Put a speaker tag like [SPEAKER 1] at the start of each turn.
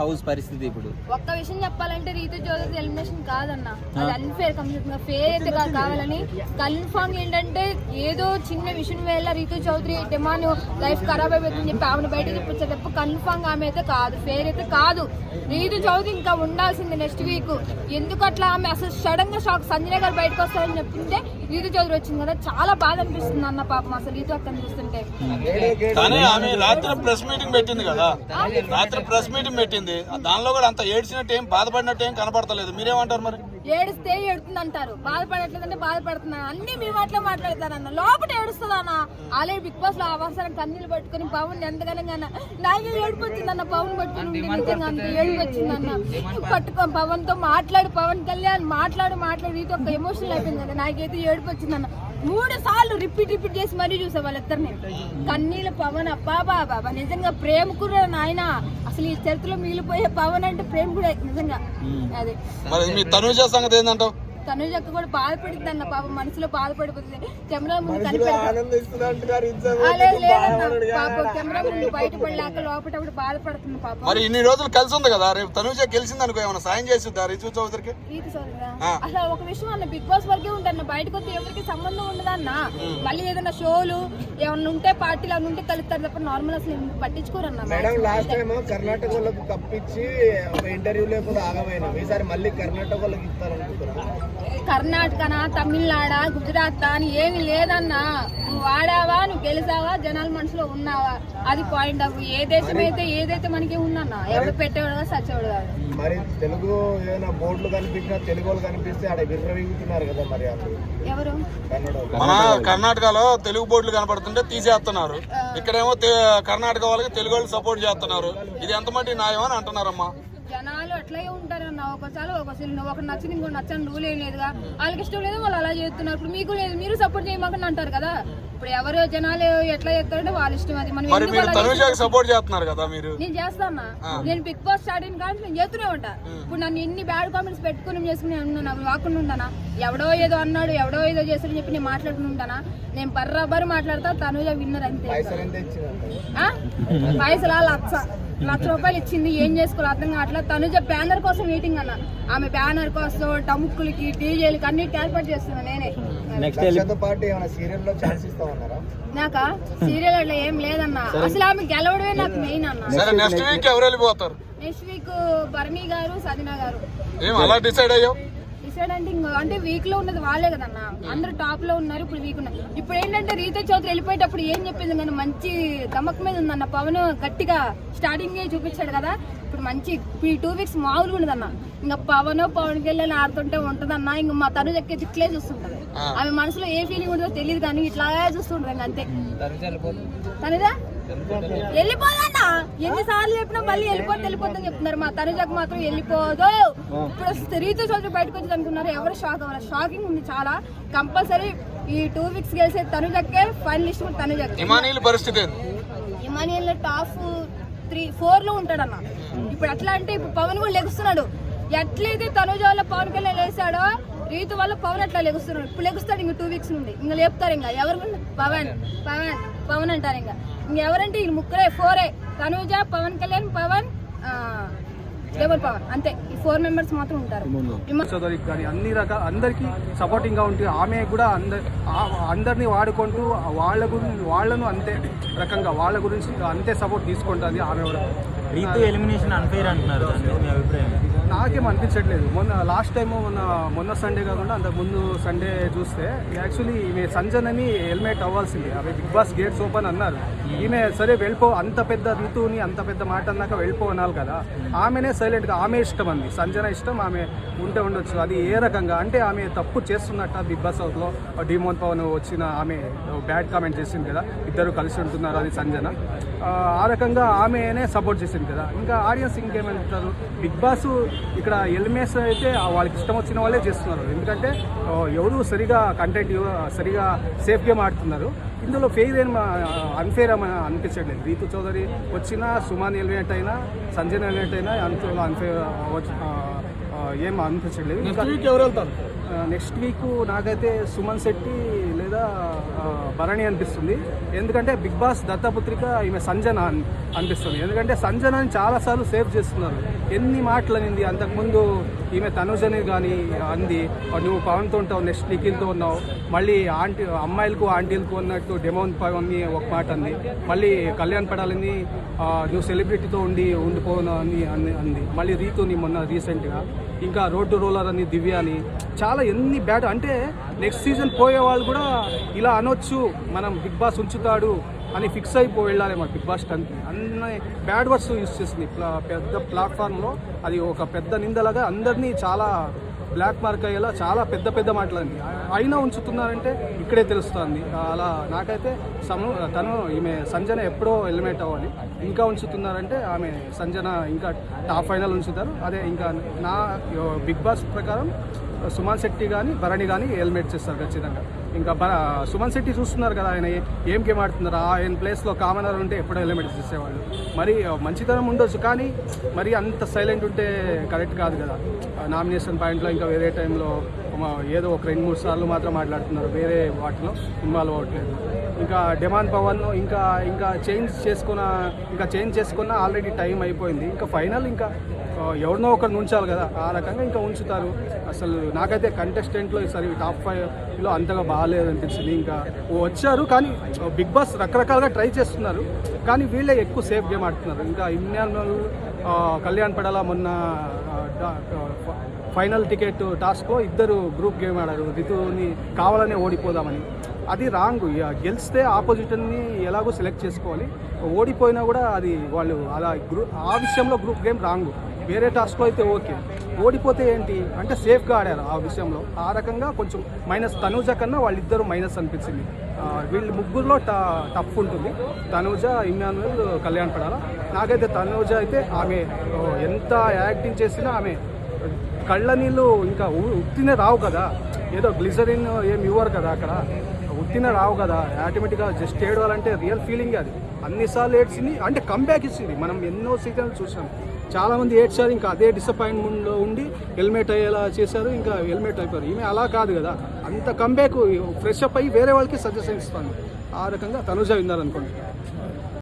[SPEAKER 1] House పరిస్థితి ఇప్పుడు.
[SPEAKER 2] ఒక్క విషయం చెప్పాలంటే రీతు చౌదరి ఎలిమినేషన్ కాదన్న. అది అన్ఫేర్ కంప్లీట్ ఫేర్ అయితే కావాలని కన్ఫామ్ ఏంటంటే ఏదో చిన్న విషయం వల్ల రీతు చౌదరి డిమాండ్ లైఫ్ ఖరాబ్ అయిపోతుందని చెప్పి ఆమెను బయట తెప్పించే తప్ప కన్ఫామ్ ఆమె అయితే కాదు. ఫేర్ అయితే కాదు. రీతు చౌదరి ఇంకా ఉండాల్సింది నెక్స్ట్ వీక్ ఎందుకు అట్లా ఆమె అసలు సడన్గా షాక్ సంజయ్ గారు బయటకు వస్తారని చెప్తుంటే రీతు చౌదరి వచ్చింది కదా చాలా బాధ అనిపిస్తుంది అన్న పాపం అసలు రీతు అక్కని చూస్తుంటే
[SPEAKER 3] కానీ ఆమె రాత్రి ప్రెస్ మీటింగ్ పెట్టింది కదా. రాత్రి ప్రెస్ మీటింగ్ పెట్టింది. దానిలో కూడా అంత ఏడ్చినట్టు ఏం బాధపడినట్టు ఏం కనపడతలేదు. మీరేమంటారు మరి?
[SPEAKER 2] ఏడిస్తే ఏడుతుంది అంటారు బాధపడట్లేదంటే బాధపడుతున్నా అన్ని మీ మాటలో మాట్లాడతారన్న లోపల ఏడుస్తుంది అన్న. ఆల్రెడీ బిగ్ బాస్లో అవసరం కన్నీళ్ళు పట్టుకుని పవన్ ఎంతగానో నాకే ఏడుపు వచ్చింది అన్న. పవన్ పట్టుకుని ఏడుపు వచ్చింది అన్న. పట్టుకో పవన్తో మాట్లాడు పవన్ కళ్యాణ్ మాట్లాడు మాట్లాడు. ఇది ఒక ఎమోషనల్ అయిపోయింది నాకైతే ఏడుపు వచ్చింది అన్న. మూడు సార్లు రిపీట్ రిపీట్ చేసి మరీ చూసా వాళ్ళిద్దరిని కన్నీళ్ళ పవన్ అబ్బా బాబా నిజంగా ప్రేమ కూడా నాయన. అసలు ఈ చరిత్రలో మిగిలిపోయే పవన్ అంటే ప్రేమ కూడా నిజంగా. అదే.
[SPEAKER 3] మరి మీ తనుజ సంగతి ఏందంటావు?
[SPEAKER 2] తనుజ అక్క కూడా బాధపడింది అన్న పాపం మనసులో బాధపడిపోతుంది. కెమెరా ముందు కనిపెడతా. లేదన్న పాపం కెమెరా ముందు బయటపడలేక లోపల బాధపడుతుంది పాపం.
[SPEAKER 3] మరి ఇన్ని రోజులు కలిసి ఉంది కదా? రేపు తనుజ గెలిచింది అనుకో ఏమైనా సాయం చేస్తుందా రితు చౌదరికి.
[SPEAKER 2] అసలు ఒక విషయం అన్న బిగ్ బాస్ వరకే ఉంటాను బయటకు వస్తే ఎవరికి సంబంధం ఉండదన్న మళ్ళీ ఏదైనా షోలు ఏమన్నా ఉంటే పార్టీలు అవి ఉంటే కలుస్తారు తప్ప నార్మల్ అసలు పట్టించుకోరన్న
[SPEAKER 4] మేడం లాస్ట్ టైం కర్ణాటక వాళ్ళకు కప్పించి ఒక ఇంటర్వ్యూ లేకుండా ఆగమైనాం. ఈసారి మళ్ళీ కర్ణాటక వాళ్ళకి ఇస్తారనుకుంటున్నాం.
[SPEAKER 2] కర్ణాటకనా తమిళనాడ గుజరాత్ అని ఏమి లేదన్నా. నువ్వు ఆడావా నువ్వు గెలిచావా జనాల మనసులో ఉన్నావా? అది పాయింట్ ఆఫ్ ఏ దేశం అయితే ఏదైతే మనకి ఉందన్న ఎవడు పెట్టేవాడు కాదు సచ్చేవాడు కాదు.
[SPEAKER 4] మరి తెలుగు ఏదైనా బోర్డులు కనిపించినా తెలుగు వాళ్ళు కనిపిస్తే ఆడ విర్రవీగుతున్నారు కదా మరి
[SPEAKER 2] ఎవరు.
[SPEAKER 3] మన కర్ణాటకలో తెలుగు బోర్డులు కనపడుతుంటే తీసేస్తున్నారు. ఇక్కడేమో కర్ణాటక వాళ్ళకి తెలుగు వాళ్ళు సపోర్ట్ చేస్తున్నారు. ఇది ఎంత మట్టి న్యాయం అని అంటున్నారమ్మా.
[SPEAKER 2] అట్లాగే ఉంటారన్న ఒకసారి ఒకసారి నువ్వు ఒకటి నచ్చింది ఇంకో నచ్చని రూల్ ఏం లేదుగా. వాళ్ళకి ఇష్టం లేదు వాళ్ళు అలా చేస్తున్నారు. ఇప్పుడు మీకు లేదు మీరు సపోర్ట్ చేయమాకని అంటారు కదా. ఇప్పుడు ఎవరు జనాలు ఎట్లా చేస్తారంటే వాళ్ళ ఇష్టం అది. మనం
[SPEAKER 3] మరి
[SPEAKER 2] ఎందుకు
[SPEAKER 3] మీరు
[SPEAKER 2] అలా
[SPEAKER 3] తనుజకి సపోర్ట్ చేస్తున్నారు కదా మీరు?
[SPEAKER 2] నేను చేస్తానా? నేను బిగ్ బాస్ స్టార్ట్ అయిన కానీ నేను చేస్తూనే ఉంటా. ఇప్పుడు నన్ను ఎన్ని బ్యాడ్ కామెంట్స్ పెట్టుకుని చేసుకుని ఉన్నా నాకు వాకుండా ఉంటానా? ఎవడో ఏదో అన్నాడు ఎవడో ఏదో చేస్తాడని చెప్పి నేను మాట్లాడుకుని ఉంటానా? నేను బర్రాబర్ మాట్లాడతా తనుజ విన్నర్ అంతే?
[SPEAKER 4] పైసలా
[SPEAKER 2] లక్ష లక్ష రూపాయలు ఇచ్చింది ఏం చేసుకోవాలి అర్థం కావట్లేదు. తనుజ బ్యానర్ కోసం వెయిటింగ్ అన్న. ఆమె బ్యానర్ కోసం టముక్కులకి డీజేలకి అన్ని ఏర్పాటు చేస్తున్నా నేనే. నాకా? సీరియల్ అట్లా ఏం లేదన్న. అసలు ఆమె గెలవడమే నాకు మెయిన్ అన్న.
[SPEAKER 3] సరే నెక్స్ట్ వీక్ ఎవరు వెళ్ళిపోతారు?
[SPEAKER 2] నెక్స్ట్ వీక్ బర్మీ గారు సదినా గారు.
[SPEAKER 3] అలా డిసైడ్ అయ్యావు?
[SPEAKER 2] డిసైడ్ అంటే ఇంకో అంటే వీక్లో ఉన్నది వాళ్ళే కదన్న. అందరూ టాప్లో ఉన్నారు ఇప్పుడు వీక్ ఉన్నారు ఇప్పుడు ఏంటంటే రీతా చౌదరి వెళ్ళిపోయేటప్పుడు ఏం చెప్పింది? కానీ మంచి గమ్మక్ మీద ఉందన్న పవన్ గట్టిగా స్టార్టింగ్ చూపించాడు కదా. ఇప్పుడు మంచి ఈ టూ వీక్స్ మామూలుగా ఉండదన్న ఇంకా పవన్ పవన్ కళ్యాణ్ ఆడుతుంటే ఉంటదన్న. ఇంకా మా తను ఎక్కే ఇట్లే చూస్తుంటది. ఆమె మనసులో ఏ ఫీలింగ్ ఉంటుందో తెలియదు కానీ ఇట్లాగే చూస్తుంటది అంతే. తనదా వెళ్ళిపోదన్నా. ఎన్నిసార్లు చెప్పినా మళ్ళీ వెళ్ళిపోతే వెళ్ళిపోతుందని చెప్తున్నారు. మా తనుజకు మాత్రం వెళ్ళిపోదు. ఇప్పుడు రీతు చౌదరి బయటకు వచ్చి అనుకున్నారు. ఎవరు షాక్ అవ్వాలి షాకింగ్ ఉంది చాలా. కంపల్సరీ ఈ టూ వీక్స్ గెలిసే తనుజకే ఫైనల్ లిస్ట్ కూడా తనుజకే.
[SPEAKER 3] ఇమానీల పరిస్థితి
[SPEAKER 2] టాప్ త్రీ ఫోర్లో ఉంటాడన్న. ఇప్పుడు ఎట్లా అంటే ఇప్పుడు పవన్ కూడా లెగుస్తున్నాడు. ఎట్లయితే తనుజ వల్ల పవన్ కళ్యాణ్ లేసాడో రీతు వల్ల పవన్ అట్లా లెగుస్తున్నాడు. ఇప్పుడు లెగుస్తాడు ఇంకా టూ వీక్స్ నుండి. ఇంకా లేపుతారు ఇంకా. ఎవరు పవన్. పవన్. పవన్ అంటారు ఇంకా. ఇంకెవరంటే ఈ ముగ్గురే ఫోరే. తనుజ పవన్ కళ్యాణ్ పవన్ డబుల్ పవన్. అంతే. ఈ ఫోర్ మెంబర్స్ మాత్రం ఉంటారు.
[SPEAKER 5] సోదరికి కానీ అన్ని రకాల అందరికీ సపోర్టింగ్గా ఉంటే ఆమె కూడా అందరి అందరినీ వాడుకుంటూ వాళ్ళ గురించి వాళ్ళను అంతే రకంగా వాళ్ళ గురించి అంతే సపోర్ట్ తీసుకుంటుంది ఆమె కూడా
[SPEAKER 1] రీతు ఎలిమినేషన్ అన్ఫైర్ అంటున్నారు దాని అభిప్రాయం?
[SPEAKER 5] నాకేం అనిపించట్లేదు. మొన్న లాస్ట్ టైం మొన్న మొన్న సండే కాకుండా అంతకు ముందు సండే చూస్తే యాక్చువల్లీ ఈమె సంజనని హెల్మెట్ అవ్వాల్సింది. అవి బిగ్ బాస్ గేట్స్ ఓపెన్ అన్నారు. ఈమె సరే వెళ్ళిపో అంత పెద్ద ఋతువుని అంత పెద్ద మాట అన్నాక వెళ్ళిపో అనాలి కదా. ఆమెనే సైలెంట్గా ఆమె ఇష్టం అంది. సంజన ఇష్టం ఆమె ఉంటే ఉండొచ్చు. అది ఏ రకంగా? అంటే ఆమె తప్పు చేస్తున్నట్ట బిగ్ బాస్ హౌస్లో? డిమోన్ పవన్ వచ్చిన ఆమె బ్యాడ్ కామెంట్ చేసింది కదా. ఇద్దరు కలిసి ఉంటున్నారు అది సంజన? ఆ, రకంగా ఆమెనే సపోర్ట్ చేసింది కదా. ఇంకా ఆడియన్స్ ఇంకేమంటారు? బిగ్ బాస్ ఇక్కడ ఎలిమేస్ అయితే వాళ్ళకి ఇష్టం వచ్చిన వాళ్ళే చేస్తున్నారు. ఎందుకంటే ఎవరు సరిగా కంటెంట్ సరిగా సేఫ్ గేమ్ ఆడుతున్నారు. ఇందులో ఫెయిర్ ఏం అన్ఫేర్ అనిపించట్లేదు. రీతు చౌదరి వచ్చినా సుమాన్ ఎలిమెంట్ అయినా సంజయ్ ఎలిమెంట్ అయినా అందులో అన్ఫేర్ ఏం అనిపించట్లేదు. నెక్స్ట్ వీక్ నాకైతే సుమన్ శెట్టి భరణి అనిపిస్తుంది. ఎందుకంటే బిగ్ బాస్ దత్తపుత్రిక ఈమె సంజన అనిపిస్తుంది. ఎందుకంటే సంజనని చాలాసార్లు సేవ్ చేస్తున్నారు. ఎన్ని మాటలు అనింది అంతకుముందు ఈమె తనుజని కానీ అంది నువ్వు పవన్తో ఉంటావు నెక్స్ట్ నిఖిల్తో ఉన్నావు. మళ్ళీ ఆంటీ అమ్మాయిలకు ఆంటీలకు ఉన్నట్టు డెమోన్ పవన్ ఒక మాట అంది. మళ్ళీ కళ్యాణ్ పడాలని నువ్వు సెలబ్రిటీతో ఉండి ఉండిపోను అని అని అంది. మళ్ళీ రీతుని మొన్న రీసెంట్గా ఇంకా రోడ్డు రోలర్ అని దివ్య అని చాలా ఎన్ని బ్యాడ్ అంటే నెక్స్ట్ సీజన్ పోయే వాళ్ళు కూడా ఇలా అనొచ్చు మనం బిగ్ బాస్ ఉంచుతాడు అని ఫిక్స్ అయిపో వెళ్ళాలి మన బిగ్ బాస్ టన్కి అన్ని బ్యాడ్ వర్డ్స్ యూస్ చేసింది ప్లా- పెద్ద ప్లాట్ఫామ్లో అది ఒక పెద్ద నిందలాగా అందరినీ చాలా బ్లాక్ మార్క్ అయ్యేలా చాలా పెద్ద పెద్ద మాటలండి. అయినా ఉంచుతున్నారంటే ఇక్కడే తెలుస్తుంది. అలా నాకైతే సము తను ఈమె సంజన ఎప్పుడో ఎలిమినేట్ అవ్వాలి. ఇంకా ఉంచుతున్నారంటే ఆమె సంజన ఇంకా టాప్ ఫైనల్ ఉంచుతారు. అదే ఇంకా నా బిగ్ బాస్ ప్రకారం సుమన్ శెట్టి కానీ భరణి కానీ హెల్మెట్ చేస్తారు ఖచ్చితంగా. ఇంకా భర సుమన్ శెట్టి చూస్తున్నారు కదా ఆయన ఏం గేమ్ ఆడుతున్నారు? ఆయన ప్లేస్లో కామనర్ ఉంటే ఎప్పుడో హెల్మెట్ చేసేవాళ్ళు. మరి మంచితనం ఉండొచ్చు కానీ మరి అంత సైలెంట్ ఉంటే కరెక్ట్ కాదు కదా. నామినేషన్ పాయింట్లో ఇంకా వేరే టైంలో ఏదో ఒక రెండు మూడు సార్లు మాత్రం మాట్లాడుతున్నారు. వేరే వాటిలో ఇన్వాల్వ్ అవ్వట్లేదు. ఇంకా డిమాండ్ పవన్ ఇంకా ఇంకా చేంజ్ చేసుకున్న ఇంకా చేంజ్ చేసుకున్న ఆల్రెడీ టైం అయిపోయింది. ఇంకా ఫైనల్ ఇంకా ఎవరినో ఒకరిని ఉంచాలి కదా. ఆ రకంగా ఇంకా ఉంచుతారు. అసలు నాకైతే కంటెస్టెంట్లో ఈసారి టాప్ ఫైవ్లో అంతగా బాగాలేదు అనిపించింది ఇంకా వచ్చారు కానీ బిగ్ బాస్ రకరకాలుగా ట్రై చేస్తున్నారు. కానీ వీళ్ళే ఎక్కువ సేఫ్ గేమ్ ఆడుతున్నారు. ఇంకా ఇమ్రాన్ కళ్యాణ్ పడాల మొన్న ఫైనల్ టికెట్ టాస్క్లో ఇద్దరు గ్రూప్ గేమ్ ఆడారు. రితుని కావాలనే ఓడిపోదామని. అది రాంగ్ ఇక గెలిస్తే ఆపోజిట్ని ఎలాగో సెలెక్ట్ చేసుకోవాలి. ఓడిపోయినా కూడా అది వాళ్ళు అలా గ్రూప్ ఆ విషయంలో గ్రూప్ గేమ్ రాంగ్ వేరే టాస్క్లో అయితే ఓకే ఓడిపోతే ఏంటి? అంటే సేఫ్గా ఆడారు ఆ విషయంలో. ఆ రకంగా కొంచెం మైనస్ తనూజ కన్నా వాళ్ళిద్దరూ మైనస్ అనిపించింది. వీళ్ళు ముగ్గురులో ట టఫ్ ఉంటుంది. తనూజ ఇమ్మాన్యుల్ కళ్యాణ్ పడాల? నాకైతే తనూజ అయితే ఆమె ఎంత యాక్టింగ్ చేసినా ఆమె కళ్ళ నీళ్ళు ఇంకా ఉత్తినే రావు కదా. ఏదో గ్లిజరిన్ ఏమి ఇవ్వరు కదా అక్కడ. ఉత్తినే రావు కదా. ఆటోమేటిక్గా జస్ట్ ఏడవాలంటే రియల్ ఫీలింగ్ అది. అన్నిసార్లు ఏడ్చింది. అంటే కంబ్యాక్ ఇచ్చింది. మనం ఎన్నో సీజన్లు చూసాం చాలామంది ఏడ్చారు. ఇంకా అదే డిసప్పాయింట్మెంట్లో ఉండి హెల్మెట్ అయ్యేలా చేశారు. ఇంకా హెల్మెట్ అయిపోయారు. ఈమె అలా కాదు కదా. అంత కంబ్యాక్ ఫ్రెష్ అప్ అయ్యి వేరే వాళ్ళకి సజెషన్ ఇస్తాను. ఆ రకంగా తనుజ విన్నారు అనుకోండి